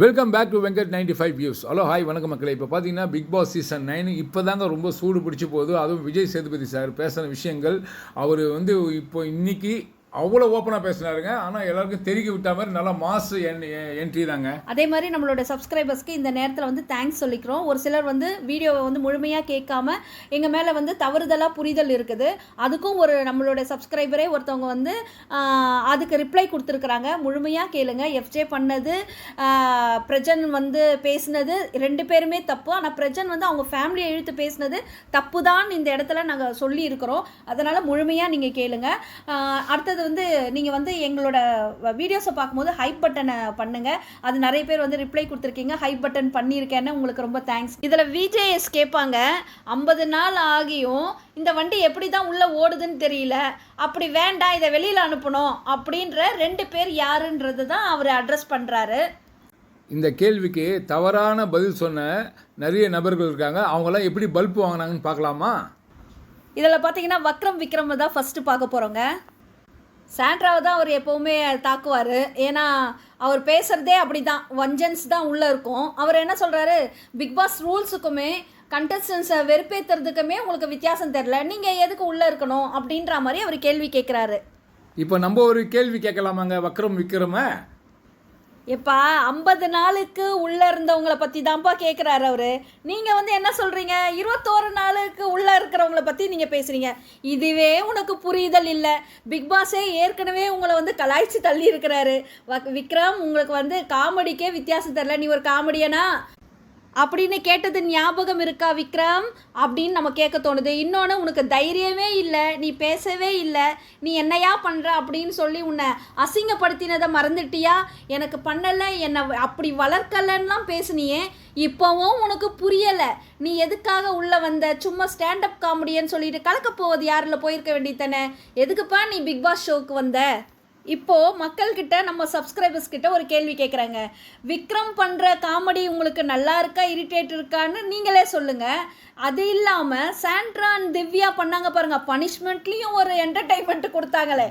Welcome back to Venkat ninety five views hello hi வணக்கம் மக்களே. இப்போ பார்த்தீங்கன்னா பிக் பாஸ் சீசன் நைன் இப்போ தாங்க ரொம்ப சூடு பிடிச்சி போகுது. அதுவும் விஜய் சேதுபதி சார் பேசின விஷயங்கள். அவர் வந்து இப்போ இன்றைக்கி அவ்வளோ ஓப்பனாக பேசினாருங்க. ஆனால் எல்லாருக்கும் தெரிவிக்க விட்ட மாதிரி நல்லா மாஸ் என்ட்ரி தாங்க. அதே மாதிரி நம்மளோட சப்ஸ்கிரைபர்ஸ்க்கு இந்த நேரத்தில் வந்து தேங்க்ஸ் சொல்லிக்கிறோம். ஒரு சிலர் வந்து வீடியோவை வந்து முழுமையாக கேட்காம எங்கள் மேலே வந்து தவறுதலாக புரிதல் இருக்குது. அதுக்கும் ஒரு நம்மளோட சப்ஸ்கிரைபரே ஒருத்தவங்க வந்து அதுக்கு ரிப்ளை கொடுத்துருக்குறாங்க. முழுமையாக கேளுங்க. எஃப்ஜே பண்ணது பிரஜன் வந்து பேசினது ரெண்டு பேருமே தப்பு. ஆனால் பிரஜன் வந்து அவங்க ஃபேமிலியை இழுத்து பேசினது தப்பு தான் இந்த இடத்துல நாங்கள் சொல்லி இருக்கிறோம் அதனால் முழுமையாக நீங்கள் கேளுங்க. அடுத்தது வந்து நீங்கள் வந்து எங்களோட வீடியோஸை பார்க்கும்போது ஹைப் பட்டனை பண்ணுங்க. அது நிறைய பேர் வந்து ரிப்ளை கொடுத்துருக்கீங்க. ஹைப் பட்டன் பண்ணியிருக்கேன்னு உங்களுக்கு ரொம்ப தேங்க்ஸ் இதில் விஜேஎஸ் கேட்பாங்க ஐம்பது நாள் ஆகியும் இந்த வண்டி எப்படி தான் உள்ளே ஓடுதுன்னு தெரியல. அப்படி வேண்டாம் இதை வெளியில் அனுப்பணும். அப்படின்ற ரெண்டு பேர் யாருன்றது தான் அவர் அட்ரஸ் பண்ணுறாரு இந்த கேள்விக்கு தவறான பதில் சொன்ன நிறைய நபர்கள் இருக்காங்க. அவங்களாம் எப்படி பல்ப் வாங்கினாங்கன்னு பார்க்கலாமா? இதில் பார்த்தீங்கன்னா வக்ரம் விக்ரம் தான் ஃபஸ்ட்டு பார்க்க போகிறோங்க சாண்ட்ராவை தான் அவர் எப்போவுமே தாக்குவார். ஏன்னா அவர் பேசுகிறதே அப்படி தான் வஞ்சன்ஸ் தான் உள்ளே இருக்கும். அவர் என்ன சொல்கிறாரு பிக் பாஸ் ரூல்ஸுக்குமே கண்டஸ்டன்ஸை வெறுப்பேற்றுறதுக்குமே உங்களுக்கு வித்தியாசம் தெரில நீங்கள் எதுக்கு உள்ளே இருக்கணும் அப்படின்ற மாதிரி அவர் கேள்வி கேட்குறாரு இப்போ நம்ம ஒரு கேள்வி கேட்கலாமாங்க? வக்ரம் விக்ரம? எப்பா ஐம்பது நாளுக்கு உள்ளே இருந்தவங்கள பற்றி தான்ப்பா கேட்குறாரு அவர். நீங்கள் வந்து என்ன சொல்கிறீங்க இருபத்தோரு நாளுக்கு உள்ளே இருக்கிறவங்கள பற்றி நீங்கள் பேசுகிறீங்க இதுவே உனக்கு புரிதல் இல்லை. பிக் பாஸே ஏற்கனவே உங்களை வந்து கலாய்ச்சி தள்ளி இருக்கிறாரு. விக்ரம் உங்களுக்கு வந்து காமெடிக்கே வித்தியாசம் தெரில நீ ஒரு காமெடியனா? அப்படின்னு கேட்டது ஞாபகம் இருக்கா விக்ரம்? அப்படின்னு நம்ம கேட்க தோணுது. இன்னொன்று உனக்கு தைரியமே இல்லை நீ பேசவே இல்லை நீ என்னையா பண்ணுற அப்படின்னு சொல்லி உன்னை அசிங்கப்படுத்தினதை மறந்துட்டியா? எனக்கு பண்ணலை என்னை அப்படி வளர்க்கலன்னுலாம் பேசுனியே. இப்போவும் உனக்கு புரியலை. நீ எதுக்காக உள்ளே வந்த? சும்மா ஸ்டாண்டப் காமெடியன்னு சொல்லிட்டு கலக்க போவது யாரில் போயிருக்க வேண்டியதானே எதுக்குப்பா நீ பிக் பாஸ் ஷோக்கு வந்த? இப்போ மக்கள்கிட்ட நம்ம சப்ஸ்கிரைபர்ஸ் கிட்ட ஒரு கேள்வி கேட்குறாங்க விக்ரம் பண்ணுற காமெடி உங்களுக்கு நல்லா இருக்கா இரிட்டேட் இருக்கான்னு நீங்களே சொல்லுங்க. அது இல்லாமல் சாண்ட்ரா and திவ்யா பண்ணாங்க பாருங்க. பனிஷ்மெண்ட்லேயும் ஒரு என்டர்டைன்மெண்ட் கொடுத்தாங்களே.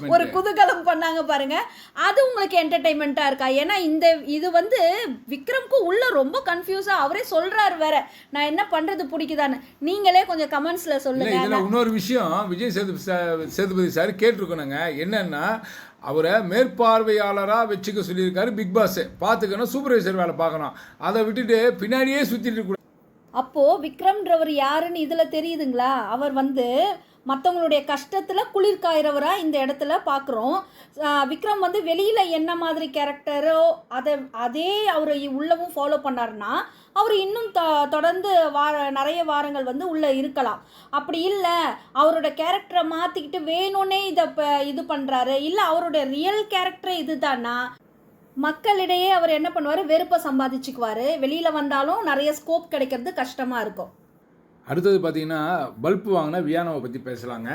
ஒரு குதூகலம் பண்ணாங்க பாருங்க. அது உங்களுக்கு என்டர்டைன்மெண்ட்டாக இருக்கா? ஏன்னா இந்த இது வந்து விக்ரம்க்கு உள்ள ரொம்ப கன்ஃபியூஸாக அவரே சொல்றாரு வேற. நான் என்ன பண்றது பிடிக்குதான்னு. நீங்களே கொஞ்சம் கமெண்ட்ஸ்ல இல்லை சொல்லுங்க. இதில் இன்னொரு விஷயம் விஜய் சேது சா- சேதுபதி சார் கேட்டிருக்கணுங்க. என்னன்னா அவரை மேற்பார்வையாளராக வச்சுக்க சொல்லியிருக்காரு பிக் பாஸ் பார்த்துக்கணும் சூப்பர்வைசர் வேலை பார்க்கணும். அதை விட்டுட்டு பின்னாடியே சுற்றிட்டு கூட அப்போ விக்ரம்ன்றவர் யாருன்னு இதுல தெரியுதுங்களா? அவர் வந்து மற்றவங்களுடைய கஷ்டத்தில் குளிர்காயிறவராக இந்த இடத்துல பார்க்குறோம் விக்ரம் வந்து வெளியில் என்ன மாதிரி கேரக்டரோ அதை அதே அவர் உள்ளவும் ஃபாலோ பண்ணார்னா அவர் இன்னும் தொ தொடர்ந்து வார நிறைய வாரங்கள் வந்து உள்ளே இருக்கலாம். அப்படி இல்லை அவரோட கேரக்டரை மாற்றிக்கிட்டு வேணும்னே இதை ப- இது பண்ணுறாரு இல்லை அவரோட ரியல் கேரக்டரே இதுதானா? மக்களிடையே அவர் என்ன பண்ணுவார்? வெறுப்பை சம்பாதிச்சுக்குவார். வெளியில் வந்தாலும் நிறைய ஸ்கோப் கிடைக்கிறது கஷ்டமாக இருக்கும். அடுத்தது பார்த்தீங்கன்னா பல்ப் வாங்கின வியானோவை பற்றி பேசலாங்க.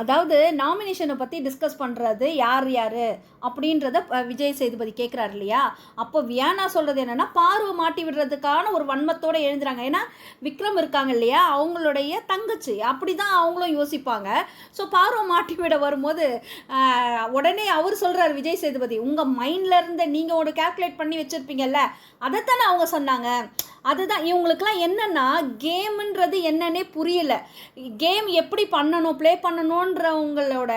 அதாவது நாமினேஷனை பற்றி டிஸ்கஸ் பண்ணுறது யார் யார்? அப்படின்றத விஜய் சேதுபதி கேட்குறாரு இல்லையா? அப்போ வியானா சொல்கிறது என்னென்னா பார்வை மாட்டி விடுறதுக்கான ஒரு வன்மத்தோடு எழுந்துறாங்க. ஏன்னா விக்ரம் இருக்காங்க இல்லையா? அவங்களுடைய தங்கச்சி. அப்படி தான் அவங்களும் யோசிப்பாங்க. ஸோ பார்வை மாட்டி விட வரும்போது உடனே அவர் சொல்கிறார் விஜய் சேதுபதி உங்கள் மைண்டில் இருந்த நீங்கள் ஒரு கால்குலேட் பண்ணி வச்சுருப்பீங்கல்ல? அதைத்தானே அவங்க சொன்னாங்க. அதுதான் இவங்களுக்குலாம் என்னென்னா கேமுன்றது என்னன்னே புரியல. கேம் எப்படி பண்ணணும் ப்ளே பண்ணணுன்றவங்களோட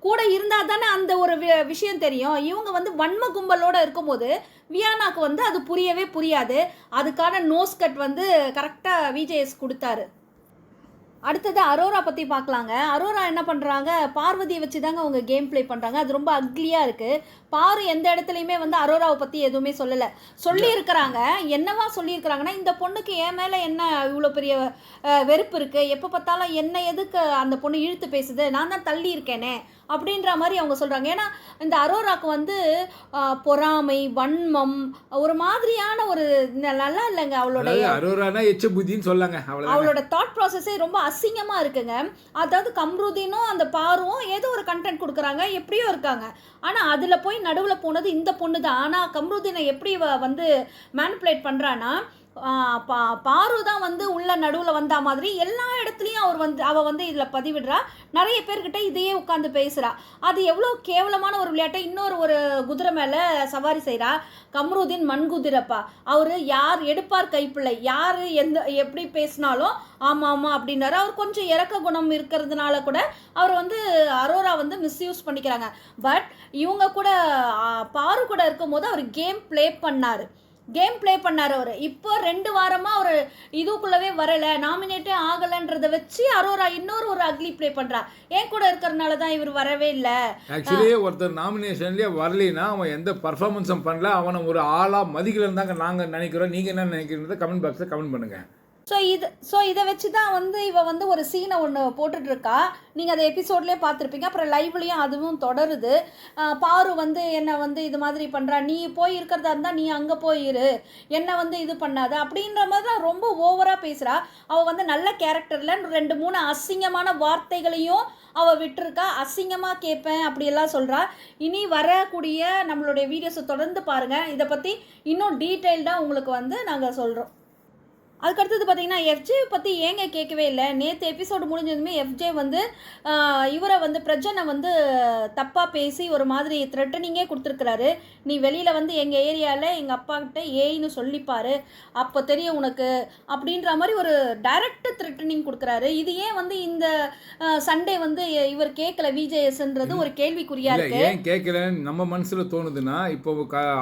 கூட இருந்தால் தானே அந்த ஒரு வி- தெரியும். இவங்க வந்து வன்ம கும்பலோட இருக்கும்போது வியானாக்கு வந்து அது புரியவே புரியாது. அதுக்கான நோஸ் கட் வந்து கரெக்டாக விஜேஎஸ் கொடுத்தாரு. அடுத்தது அரோரா பற்றி பார்க்கலாங்க. அரோரா என்ன பண்ணுறாங்க பார்வதியை வச்சு தாங்க அவங்க கேம் ப்ளே பண்ணுறாங்க அது ரொம்ப அக்லியாக இருக்குது பாரு எந்த இடத்துலையுமே வந்து அரோராவை பற்றி எதுவுமே சொல்லலை. சொல்லியிருக்கிறாங்க. என்னவா சொல்லியிருக்கிறாங்கன்னா இந்த பொண்ணுக்கு என் மேலே என்ன இவ்வளோ பெரிய வெறுப்பு இருக்குது எப்போ பார்த்தாலும் என்ன எதுக்கு அந்த பொண்ணு இழுத்து பேசுது? நான் தான் தள்ளி இருக்கேனே. அப்படின்ற மாதிரி அவங்க சொல்கிறாங்க ஏன்னா இந்த அரோராக்கு வந்து பொறாமை வன்மம் ஒரு மாதிரியான ஒரு நல்லா இல்லைங்க அவளுடைய அரோரானா எச்ச புத்தின்னு சொல்லாங்க அவளோட தாட் ப்ராசஸே ரொம்ப அசிங்கமாக இருக்குங்க. அதாவது கம்ருதீனும் அந்த பாரும் ஏதோ ஒரு கண்டென்ட் கொடுக்குறாங்க எப்படியோ இருக்காங்க. ஆனால் அதில் போய் நடுவில் போனது இந்த பொண்ணு தான் ஆனால் கம்ருதீனை எப்படி வந்து மேனிப்புலேட் பண்ணுறான்னா பா பாரு தான் வந்து உள்ள நடுவில் வந்தா மாதிரி எல்லா இடத்துலையும் அவர் வந்து அவள் வந்து இதில் பதிவிடுறா. நிறைய பேர்கிட்ட இதையே உட்காந்து பேசுகிறா அது எவ்வளோ கேவலமான ஒரு விளையாட்டை இன்னொரு ஒரு குதிரை மேலே சவாரி செய்கிறா கம்ருதீன் மண்குதிரப்பா. அவர் யார் எடுப்பார் கைப்பிள்ளை? யார் எந்த எப்படி பேசினாலும் ஆமாம் ஆமாம் அப்படின்னாரு. அவர் கொஞ்சம் இறக்க குணம் இருக்கிறதுனால கூட அவர் வந்து அரோரா வந்து மிஸ்யூஸ் பண்ணிக்கிறாங்க. பட் இவங்க கூட பாரு கூட இருக்கும்போது அவர் கேம் ப்ளே பண்ணார். கேம் ப்ளே பண்ணார் அவர். இப்போ ரெண்டு வாரமாக அவர் இதுக்குள்ளவே வரலை. நாமினேட்டே ஆகலைன்றதை வச்சு அரோரா இன்னொரு ஒரு அக்லி ப்ளே பண்ணுறா ஏன் கூட இருக்கிறனால தான் இவர் வரவே இல்லை. ஆக்சுவலி ஒருத்தர் நாமினேஷன்லேயே வரலைன்னா அவன் எந்த பர்ஃபார்மன்ஸும் பண்ணல. அவனை ஒரு ஆளாக மதிக்கலன்னு தாங்க நாங்கள் நினைக்கிறோம். நீங்கள் என்ன நினைக்கிறீங்க கமெண்ட் பாக்ஸில் கமெண்ட் பண்ணுங்கள் ஸோ இது ஸோ இதை வச்சு தான் வந்து இவ வந்து ஒரு சீனை ஒன்று போட்டுட்ருக்கா நீங்கள் அதை எபிசோட்லேயே பார்த்துருப்பீங்க. அப்புறம் லைவ்லேயும் அதுவும் தொடருது. பாரு வந்து என்னை வந்து இது மாதிரி பண்ணுறா நீ போய் இருக்கிறதா இருந்தால் நீ அங்கே போயிரு என்னை வந்து இது பண்ணாத. அப்படின்ற மாதிரி தான் ரொம்ப ஓவராக பேசுகிறா அவள் வந்து நல்ல கேரக்டரில் ரெண்டு மூணு அசிங்கமான வார்த்தைகளையும் அவள் விட்டுருக்கா. அசிங்கமாக கேட்பேன் அப்படியெல்லாம் சொல்கிறா இனி வரக்கூடிய நம்மளுடைய வீடியோஸை தொடர்ந்து பாருங்கள் இதை பற்றி இன்னும் டீட்டெயில்டாக உங்களுக்கு வந்து நாங்கள் சொல்கிறோம் அதுக்கடுத்தது பார்த்தீங்கன்னா எஃப்ஜே பற்றி ஏங்க கேட்கவே இல்லை. நேற்று எபிசோடு முடிஞ்சதுமே எஃப்ஜே வந்து இவரை வந்து பிரஜனை வந்து தப்பாக பேசி ஒரு மாதிரி த்ரெட்டனிங்கே கொடுத்துருக்குறாரு. நீ வெளியில் வந்து எங்கள் ஏரியாவில் எங்கள் அப்பா கிட்ட ஏய்னு சொல்லிப்பாரு. அப்போ தெரியும் உனக்கு அப்படின்ற மாதிரி ஒரு டைரக்ட் த்ரெட்டனிங் கொடுக்குறாரு. இது ஏன் வந்து இந்த சண்டே வந்து இவர் கேட்கல விஜேஎஸ்ன்றது ஒரு கேள்விக்குறியா இல்லை இருக்கு? ஏன் கேட்கலன்னு நம்ம மனசுல தோணுதுன்னா இப்போ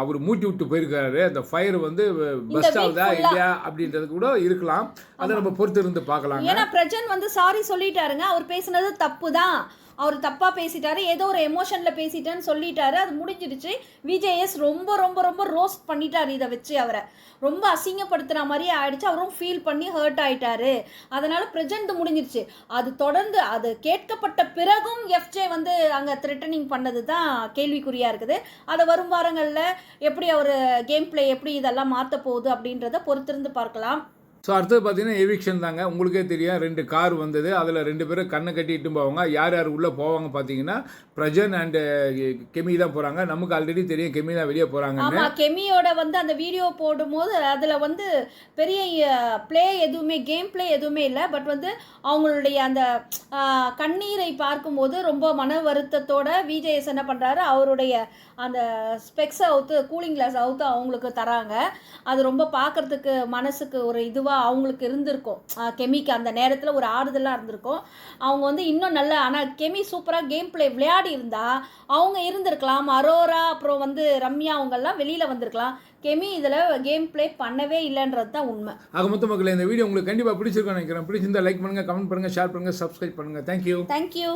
அவர் மூட்டி விட்டு போயிருக்காரு. அந்த ஃபயர் வந்து பஸ்ட் ஆகுதா. இல்லையா அப்படின்றது கூட இருக்கலாம். அதை நம்ம பொறுத்து இருந்து பார்க்கலாங்க. ஏன்னா பிரஜன் வந்து சாரி சொல்லிட்டாருங்க. அவர் பேசுனது தப்பு தான் அவர் தப்பாக பேசிட்டாரு. ஏதோ ஒரு எமோஷனில் பேசிட்டேன்னு சொல்லிட்டாரு. அது முடிஞ்சிடுச்சு. விஜேஎஸ் ரொம்ப ரொம்ப ரொம்ப ரோஸ்ட் பண்ணிட்டாரு இதை வச்சு அவரை. ரொம்ப அசிங்கப்படுத்துகிற மாதிரியே ஆயிடுச்சு. அவரும் ஃபீல் பண்ணி ஹர்ட் ஆயிட்டாரு. அதனால பிரஜன்ட் முடிஞ்சிருச்சு அது தொடர்ந்து அது கேட்கப்பட்ட பிறகும் எஃப்ஜே வந்து அங்கே த்ரெட்டனிங் பண்ணது தான் கேள்விக்குறியாக இருக்குது. அதை வரும் வாரங்களில் எப்படி அவர் கேம் ப்ளே எப்படி இதெல்லாம் மாற்ற போகுது அப்படின்றத பொறுத்திருந்து பார்க்கலாம். ஸோ அடுத்தது பார்த்தீங்கன்னா எவிக்ஷன் தாங்க. உங்களுக்கே தெரியும் ரெண்டு கார் வந்தது. அதில் ரெண்டு பேரும் கண்ணை கட்டிட்டு போவாங்க. யார் யார் உள்ளே போவாங்க பார்த்தீங்கன்னா பிரஜன் அண்டு கெமி தான் போகிறாங்க நமக்கு ஆல்ரெடி தெரியும் கெமி தான் வெளியே போகிறாங்க கெமியோட வந்து அந்த வீடியோ போடும்போது அதில் வந்து பெரிய ப்ளே எதுவுமே கேம் ப்ளே எதுவுமே இல்லை. பட் வந்து அவங்களுடைய அந்த கண்ணீரை பார்க்கும்போது ரொம்ப மன வருத்தத்தோட விஜேஎஸ் என்ன பண்ணுறாரு அவருடைய அந்த ஸ்பெக்ஸை அவுத்து கூலிங் கிளாஸ் அவுத்து அவங்களுக்கு தராங்க. அது ரொம்ப பார்க்கறதுக்கு மனசுக்கு ஒரு இதுவாக அவங்களுக்கு இருந்திருக்கும். கெமிக்கு அந்த நேரத்தில் ஒரு ஆறுதலாக இருந்திருக்கும். அவங்க வந்து இன்னும் நல்ல ஆனால் கெமி சூப்பராக கேம் ப்ளே விளையாடி இருந்தா அவங்க இருந்திருக்கலாம். அரோரா அப்புறம் வந்து ரம்யா அவங்கெல்லாம் வெளியில் வந்திருக்கலாம். கெமி இதில் கேம் ப்ளே பண்ணவே இல்லைன்றது தான் உண்மை. ஆக மொத்த மக்களே இந்த வீடியோ உங்களுக்கு கண்டிப்பாக பிடிச்சிருக்கோம் நினைக்கிறேன். பிடிச்சிருந்தா லைக் பண்ணுங்கள் கமெண்ட் பண்ணுங்கள் ஷேர் பண்ணுங்கள் சப்ஸ்கிரைப் பண்ணுங்கள் தேங்க்யூ தேங்க்யூ